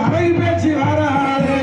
அரை பேச்சு ஆறாது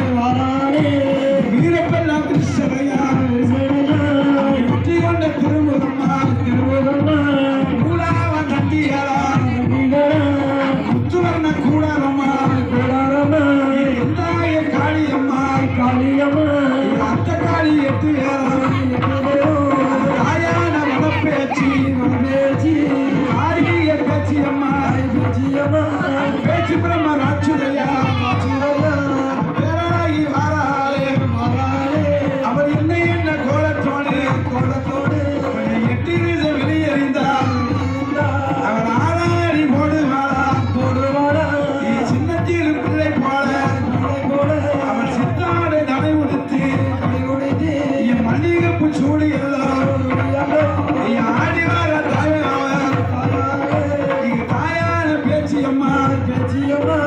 You're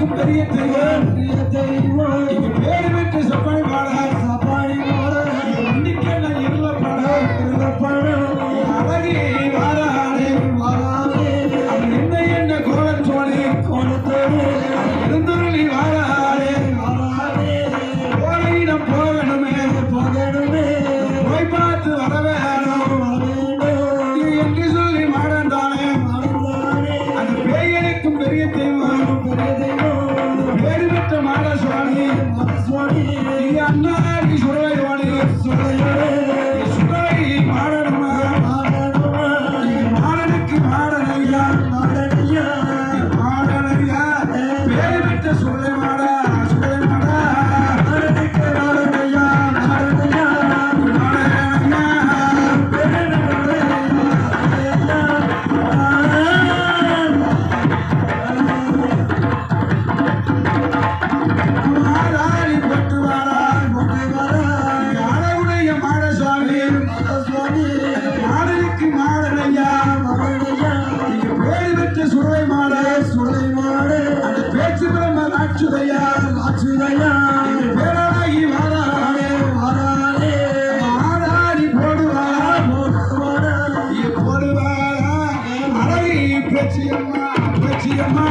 பெரிய தெய்வம் பெரிய தெய்வம் இது பேரு பெற்ற செப்பனை வாழ I'm not மாடனுக்கு மாடனையா நீங்க பேரு பெற்ற சுருளை மாட சுருளை மாட அந்த பேச்சு பிரம்ம ஆச்சுதையா ஆச்சுதையா பேராகி மாறாடே மாறாடே மாறாடி போடுவாரா போடுவாரா போடுவாரா அழகி பேச்சியம்மா பேச்சியம்மா.